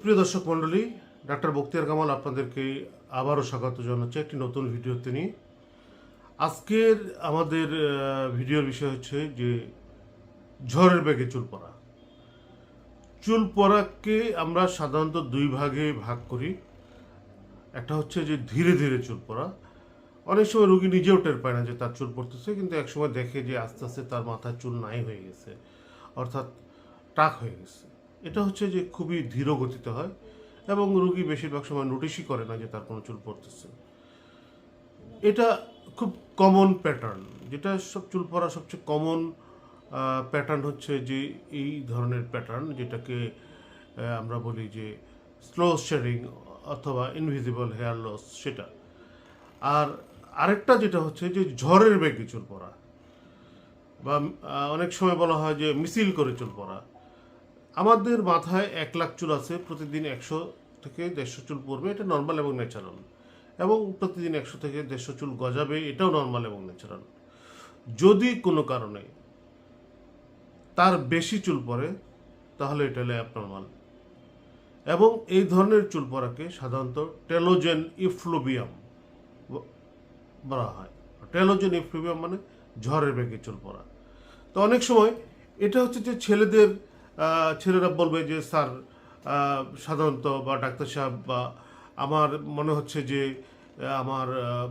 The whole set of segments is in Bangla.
প্রিয় দর্শক মণ্ডলী, ডাক্তার বক্তিয়ার কামাল আপনাদেরকে আবারও স্বাগত জানাচ্ছি একটি নতুন ভিডিওতে নিয়ে। আজকের আমাদের ভিডিওর বিষয় হচ্ছে যে ঝড়ের বেগে চুল পড়া। চুল পড়াকে আমরা সাধারণত দুই ভাগে ভাগ করি। একটা হচ্ছে যে ধীরে ধীরে চুল পড়া। অনেক সময় রুগী নিজেও টের পায় না যে তার চুল পড়তেছে, কিন্তু একসময় দেখে যে আস্তে আস্তে তার মাথার চুল নাই হয়ে গেছে, অর্থাৎ টাক হয়ে গেছে। এটা হচ্ছে যে খুবই ধীর গতিতে হয় এবং রুগী বেশিরভাগ সময় নোটিশই করে না যে তার কোনো চুল পড়তেছে। এটা খুব কমন প্যাটার্ন যেটা সব চুল পড়া সবচেয়ে কমন প্যাটার্ন হচ্ছে যে এই ধরনের প্যাটার্ন যেটাকে আমরা বলি যে স্লো শেডিং অথবা ইনভিজিবল হেয়ার লস সেটা। আর আরেকটা যেটা হচ্ছে যে ঝড়ের বেগে চুল পড়া বা অনেক সময় বলা হয় যে মিছিল করে চুল পড়া। আমাদের মাথায় এক লাখ চুল আছে, প্রতিদিন একশো থেকে দেড়শো চুল পড়বে, এটা নর্মাল এবং ন্যাচারাল এবং প্রতিদিন একশো থেকে দেড়শো চুল গজাবে, এটাও নর্মাল এবং ন্যাচারাল যদি কোনো কারণে তার বেশি চুল পড়ে, তাহলে এটা হলে অ্যাবনর্মাল এবং এই ধরনের চুল পড়াকে সাধারণত টেলোজেন ইফ্লুবিয়াম বলা হয়। টেলোজেন ইফ্লুবিয়াম মানে ঝড়ের বেগে চুল পড়া। তো অনেক সময় এটা হচ্ছে যে ছেলেদের ছেলেরা বলবে যে, স্যার সাধারণত বা ডাক্তার সাহেব বা আমার মনে হচ্ছে যে আমার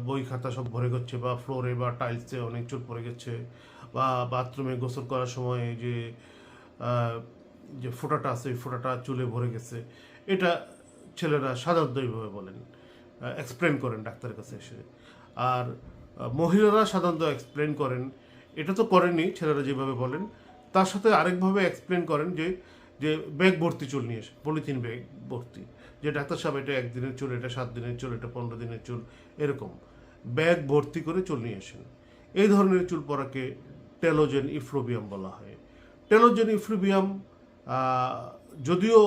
বই খাতা সব ভরে গেছে বা ফ্লোরে বা টাইলসে অনেক চোট পড়ে গেছে বা বাথরুমে গোসল করার সময় যে যে ফোঁটাটা আছে, ওই ফোঁটাটা চুলে ভরে গেছে। এটা ছেলেরা সাধারণত এইভাবে বলেন এক্সপ্লেন করেন ডাক্তারের কাছে এসে। আর মহিলারা সাধারণত এক্সপ্লেন করেন। এটা তো করেনি ছেলেরা যেভাবে বলেন। তার সাথে আরেকভাবে এক্সপ্লেন করেন যে যে ব্যাগ ভর্তি চুল নিয়ে এসে পলিথিন ব্যাগ ভর্তি। যে ডাক্তার সাহেব এটা একদিনের চুল এটা সাত দিনের চুল এটা পনেরো দিনের চুল এরকম। ব্যাগ ভর্তি করে চুল নিয়ে আসেন। এই ধরনের চুল পড়াকে টেলোজেন ইফ্লোবিয়াম বলা হয়। টেলোজেন ইফ্লোবিয়াম যদিও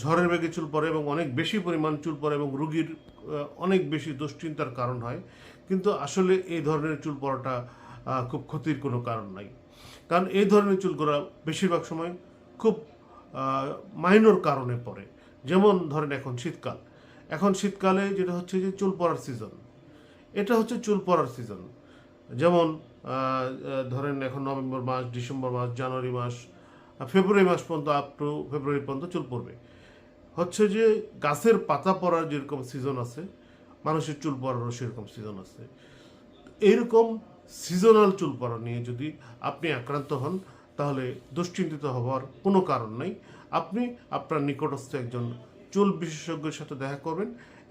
ঝড়ের বেগে চুল পড়ে এবং অনেক বেশি পরিমাণ চুল পড়ে এবং রুগীর অনেক বেশি দুশ্চিন্তার কারণ হয় কিন্তু আসলে এই ধরনের চুল আহ, খুব ক্ষতির কোনো কারণ নাই। কারণ এই ধরনের চুলগুলো বেশিরভাগ সময় খুব মাইনর কারণে পড়ে। যেমন ধরেন এখন শীতকাল। এখন শীতকালে যেটা হচ্ছে যে চুল পড়ার সিজন এটা হচ্ছে চুল পড়ার সিজন যেমন ধরেন এখন নভেম্বর মাস, ডিসেম্বর মাস, জানুয়ারি মাস ফেব্রুয়ারি মাস পর্যন্ত আপ টু ফেব্রুয়ারি পর্যন্ত চুল পড়বে। হচ্ছে যে গাছের পাতা পড়ার যেরকম সিজন আছে, মানুষের চুল পড়ারও সেরকম সিজন আছে। এইরকম সিজনাল চুল পড়া নিয়ে যদি আপনি আক্রান্ত হন, তাহলে দুশ্চিন্তিত হওয়ার কোনো কারণ নেই। আপনি আপনার নিকটস্থ একজন চুল বিশেষজ্ঞের সাথে দেখা করবেন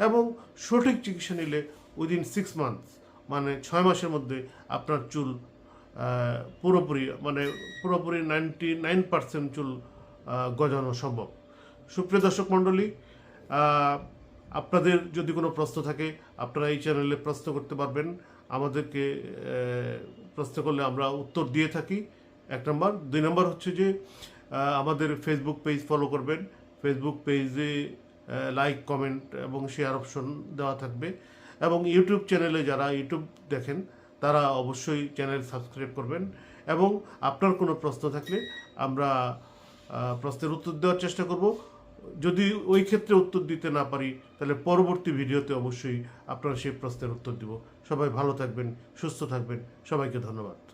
এবং সঠিক চিকিৎসা নিলে উইদিন সিক্স মান্থস মানে ছয় মাসের মধ্যে আপনার চুল পুরোপুরি মানে পুরোপুরি নাইনটি নাইন পার্সেন্ট চুল গজানো সম্ভব। সুপ্রিয় দর্শক মণ্ডলী আপনাদের যদি কোনো প্রশ্ন থাকে, আপনারা এই চ্যানেলে প্রশ্ন করতে পারবেন। আমাদেরকে প্রশ্ন করলে আমরা উত্তর দিয়ে থাকি। এক নম্বর। দুই নম্বর হচ্ছে যে আমাদের ফেসবুক পেজ ফলো করবেন। ফেসবুক পেজে লাইক কমেন্ট এবং শেয়ার অপশন দেওয়া থাকবে। এবং ইউটিউব চ্যানেলে যারা ইউটিউব দেখেন, তারা অবশ্যই চ্যানেল সাবস্ক্রাইব করবেন। এবং আপনার কোনো প্রশ্ন থাকলে আমরা প্রশ্নের উত্তর দেওয়ার চেষ্টা করব। যদি ওই ক্ষেত্রে উত্তর দিতে না পারি, তাহলে পরবর্তী ভিডিওতে অবশ্যই আপনারা সেই প্রশ্নের উত্তর দিব। সবাই ভালো থাকবেন, সুস্থ থাকবেন। সবাইকে ধন্যবাদ।